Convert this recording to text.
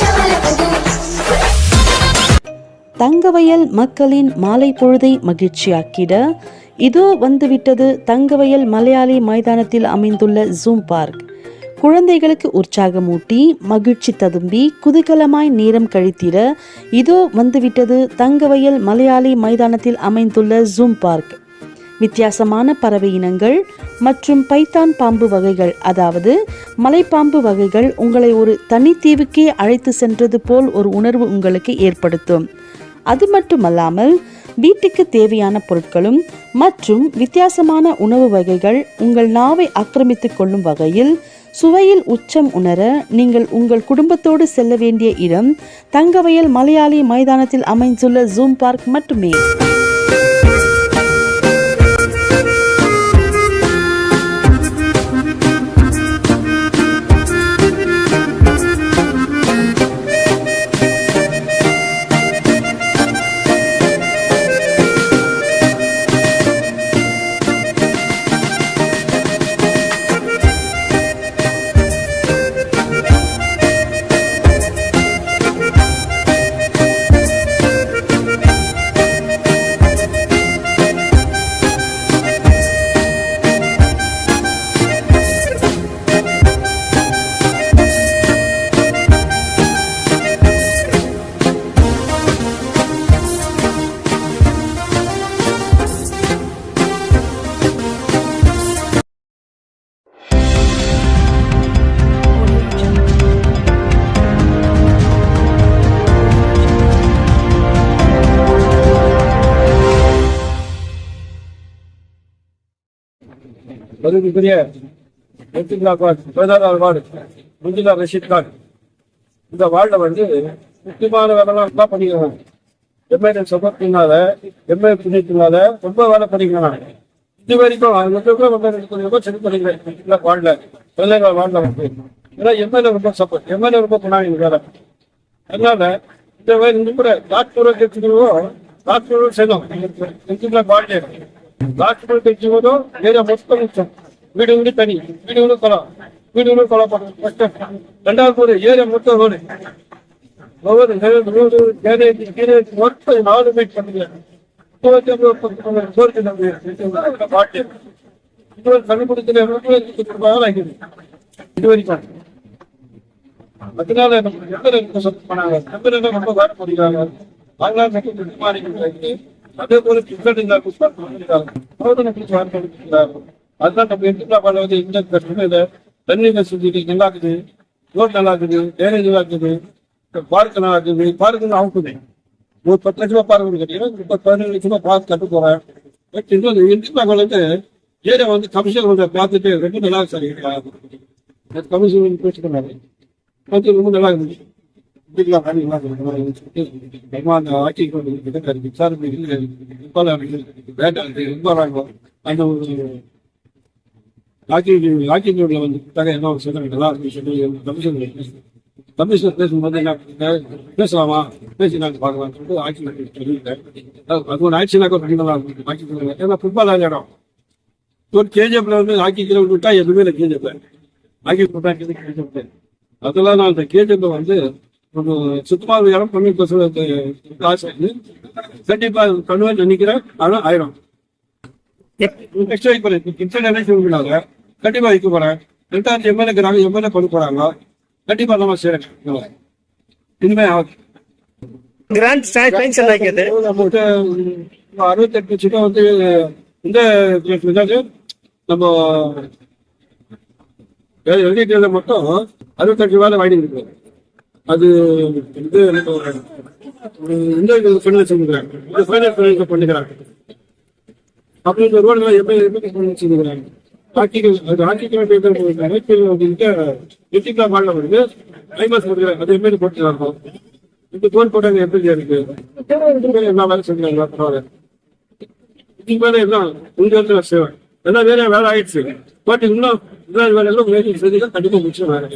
చమలపదు தங்கவயல் மக்களின் மாலை பொழுதை மகிழ்ச்சியாக்கிட இதோ வந்துவிட்டது தங்கவயல் மலையாளி மைதானத்தில் அமைந்துள்ள ஜூம் பார்க் குழந்தைகளுக்கு உற்சாகமூட்டி மகிழ்ச்சி ததும்பி குதூகலமாய் நேரம் கழித்திட இதோ வந்துவிட்டது தங்கவயல் மலையாளி மைதானத்தில் அமைந்துள்ள ஜூம் பார்க் வித்தியாசமான பறவை இனங்கள் மற்றும் பைத்தான் பாம்பு வகைகள். அதாவது மலைப்பாம்பு வகைகள் உங்களை ஒரு தனித்தீவுக்கே அழைத்து சென்றது போல் ஒரு உணர்வு உங்களுக்கு ஏற்படுத்தும். அது மட்டுமல்லாமல் வீட்டுக்கு தேவையான பொருட்களும் மற்றும் வித்தியாசமான உணவு வகைகள் உங்கள் நாவை ஆக்கிரமித்துக் கொள்ளும் வகையில் சுவையில் உச்சம் உணர நீங்கள் உங்கள் குடும்பத்தோடு செல்ல வேண்டிய இடம் தங்கவயல் மலையாளி மைதானத்தில் அமைந்துள்ள ஜூம் பார்க் மட்டுமே. மதிப்புக்குரிய எட்டுலா கான் பதினாறாவது வார்டு முஞ்சிலா ரஷீத் கான். இந்த வார்டில் வந்து முக்கியமான வேலைலாம் நல்லா பண்ணிக்கிறாங்க எம்எல்ஏ சப்போர்ட்டினால எம்ஏ புண்ணியத்தினால ரொம்ப வேலை பண்ணிக்கிறாங்க. இது வரைக்கும் அது வந்து ரொம்ப ரெண்டு கோடி பண்ணிக்கிறேன். இந்த வார்டில் பதினேழாவது வார்டில் வந்து. ஏன்னா எம்எல்ஏ ரொம்ப சப்போர்ட் எம்எல்ஏ ரொம்ப பண்ணாங்க இந்த வேலை அதனால இந்த மாதிரி இந்த முறை டாக்டர் கட்சிகளும் டாக்டரும் செய்யணும். எங்க வார்டு டாக்டர் கட்சிகளும் ஏரியா மொத்தம் மிச்சம் வீடு வீடு தனி. வீடு வீடு கொலம் வீடு வீடு கொலை பண்ணுறது கஷ்டம் ரெண்டாவது போது ஏரியா மொத்தம் ரோடு. ஒவ்வொரு ரோடு கேரேஜ் கேரேஜ் மொத்தம் நாலு மீட் பண்ணுங்க பாட்டு இது ஒரு கண்டுபிடிக்கிற இது வரைக்கும். அதனால நம்ம எத்தனை இருக்க பண்ணாங்க எத்தனை ரொம்ப வேலை பண்ணிக்கிறாங்க அதனால எனக்கு நிர்மாணிக்கிறாங்க அதே போல புஷ்பம் பண்ணிக்கிறாங்க சோதனை பிடிச்சி வேலை அதுதான் நம்ம எடுத்துக்கலாம் பண்ண வந்து இந்த பிரச்சனை இல்லை தண்ணி வசதி நல்லா இருக்குது ரோட் நல்லா இருக்குது டேரேஜ் நல்லா இருக்குது பார்க் நல்லா இருக்குது பார்க்கு அவுக்குது ஒரு பத்து லட்ச ரூபாய் பார்க் கட்டிங்கன்னா முப்பது பதினேழு லட்ச ரூபாய் பார்க் கட்ட போறேன். பட் இன்னொரு எடுத்துக்கலாம் வந்து ஏரியா வந்து கமிஷன் வந்து பார்த்துட்டு ரொம்ப நல்லா சார் கமிஷன் பேசிட்டு அது ரொம்ப நல்லா இருந்துச்சு இப்படிலாம் வேலையெல்லாம் இருக்குது. ரொம்ப அந்த ஒரு வந்து கொடுத்தாங்க என்ன ஒரு சொல்லுங்க நல்லா இருக்கு. சொல்லி கமிஷன் கமிஷனர் பேசும்போது என்ன பேசலாமா? பேசி நாங்கள் சொல்லிட்டு ஆட்சி சொல்லியிருக்கேன் அது ஒரு ஆட்சினாக்க நல்லா இருக்கும். ஆட்சி ஏன்னா ஃபுட்பால் விளையாடும் ஒரு கேஜிஎஃப்ல வந்து ஹாக்கி கீழே விட்டா எதுவுமே இல்லை கேஜிஎஃப்ல ஹாக்கி விட்டா கேஜிஎஃப் அதெல்லாம் நான் அந்த கேஜிஎஃப்ல வந்து சுத்தமாக இடம் பண்ணி காசு வந்து கண்டிப்பா பண்ணுவேன் நினைக்கிறேன் ஆனா ஆயிரம். நெக்ஸ்ட் வைக்க போறேன். கிச்சன் எலெக்ஷன் விடாங்க கண்டிப்பா வைக்க போறேன். ரெண்டாயிரத்தி எம்எல்ஏ இருக்கிறாங்க. எம்எல்ஏ பண்ண போறாங்க. கண்டிப்பா நம்ம செய்யறேன் இனிமே ஆகுது கிராண்ட் சாங்ஷன் ஆகியது நம்மகிட்ட அறுபத்தெட்டு லட்சம் வந்து இந்த நம்ம எல்டிடியில் மட்டும் அறுபத்தெட்டு வேலை வாங்கி இருக்கு அது இது எனக்கு ஒரு- ஃபைனல் செஞ்சுக்கிறாங்க ஃபைனல் ஃபைனல் பண்ணிக்கிறாங்க. அப்படின்ற ரோடு எப்படி எப்படி ஃபைனல் செஞ்சுக்கிறாங்க ஆர்டிகல் அது ஆர்டிகல் பேப்பர் போயிருக்காங்க இப்போ அப்படின்ட்டு எட்டிக்கா மாடல வருது ஐமாஸ் கொடுக்குறாங்க. அது எப்படி போட்டுருக்காங்க இந்த போன் போட்டாங்க எப்படி இருக்கு? இதுக்கு வேலை செஞ்சாங்க பரவாயில்ல. இதுக்கு மேல என்ன? இடத்துல சேவை எல்லாம் வேற வேலை ஆயிடுச்சு. பட் இன்னும் வேலை எல்லாம் முயற்சி கண்டிப்பா முடிச்சு வேலை